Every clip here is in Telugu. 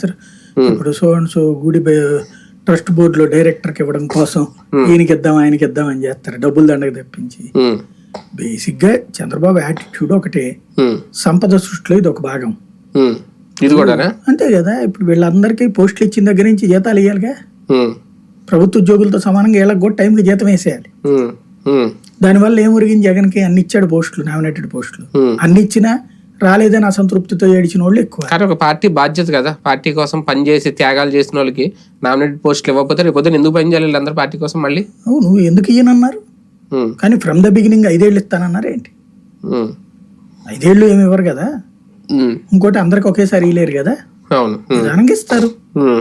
చేస్తారు ఇప్పుడు సో అండ్ సో గుడి ట్రస్ట్ బోర్డులో డైరెక్టర్కి ఇవ్వడం కోసం ఈయనకి ఇద్దాం ఆయనకి ఇద్దాం అని చేస్తారు. డబ్బులు దండకు తెప్పించి. బేసిక్గా చంద్రబాబు యాటిట్యూడ్ ఒకటే. సంపద సృష్టిలో ఇది ఒక భాగం. ఇది కూడానా అంతే కదా. ఇప్పుడు వీళ్ళందరికీ పోస్టులు ఇచ్చిన దగ్గర నుంచి జీతాలు ఇవ్వాలిగా ప్రభుత్వ ఉద్యోగులతో సమానంగా వీళ్ళకి కూడా టైంకి జీతం వేసేయాలి. దానివల్ల ఏం ఒరిగింది జగన్కి? అన్ని ఇచ్చాడు పోస్టులు నామినేటెడ్ పోస్టులు. అన్ని ఇచ్చినా రాలేదని అసంతృప్తితో ఏడిచిన వాళ్ళు ఎక్కువ. కానీ ఒక పార్టీ బాధ్యత కదా. పార్టీ కోసం పనిచేసి త్యాగాలు చేసిన వాళ్ళకి నామినేటెడ్ పోస్టులు ఇవ్వకపోతే రేపు పొద్దున్న ఎందుకు పని చేయాలి వీళ్ళందరూ పార్టీ కోసం మళ్ళీ? అవును నువ్వు ఎందుకు ఇయ్యనన్నారు? ఉమ్, కానీ ఫ్రమ్ ద బిగినింగ్ ఐదేళ్ళు ఇస్తానన్నారు ఏంటి? ఉమ్, ఐదేళ్ళు ఏమి ఇవ్వరు కదా. ఉమ్, ఇంకోటి అందరికి ఒకేసారి ఇయ్యలేరు కదా. అవును. ఉమ్, నిదానంగా ఇస్తారు. ఉమ్,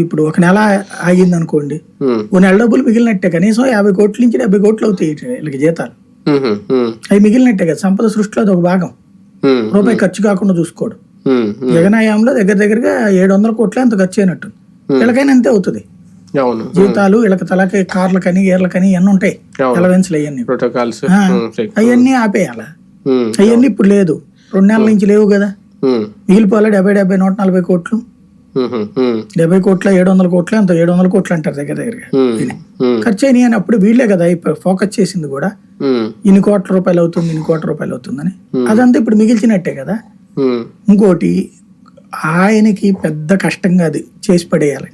ఇప్పుడు ఒక నెల ఆగింది అనుకోండి ఉమ్, ఓ నెల డబ్బులు మిగిలినట్టే కనీసం యాభై కోట్ల నుంచి డెబ్బై కోట్లు అవుతాయి వీళ్ళకి జీతాలు. ఉమ్, ఉమ్, అవి మిగిలినట్టే కదా సంపద సృష్టిలో అది ఒక భాగం. రూపాయి ఖర్చు కాకుండా చూసుకోడు. జగనాయాంలో దగ్గర దగ్గరగా ఏడు వందల కోట్ల అంత ఖర్చు అయినట్టు. వీళ్ళకైనా అంతే అవుతుంది. జీతాలు వీళ్ళకి తలకి కార్లకని గేర్లకని ఇవన్నీ ఉంటాయి. ఎలవెన్స్లు అవన్నీ. అవన్నీ ఆపేయాల? అవన్నీ ఇప్పుడు లేదు. రెండు నెలల నుంచి లేవు కదా. మిగిలిపోవాలి డెబ్బై డెబ్బై నూట నలభై కోట్లు? డెబ్బై కోట్ల ఏడు వందల కోట్ల అంత ఏడు వందల కోట్లు అంటారు దగ్గర దగ్గరగా. ఉమ్, ఖర్చు అయినాయి అని అప్పుడు వీళ్ళే కదా ఇప్పుడు ఫోకస్ చేసింది కూడా. ఇన్ని కోట్ల రూపాయలు అవుతుంది ఇన్ని కోట్ల రూపాయలు అవుతుందని. అదంతా ఇప్పుడు మిగిల్చినట్టే కదా. ఇంకోటి ఆయనకి పెద్ద కష్టంగా అది చేసి పడేయాలి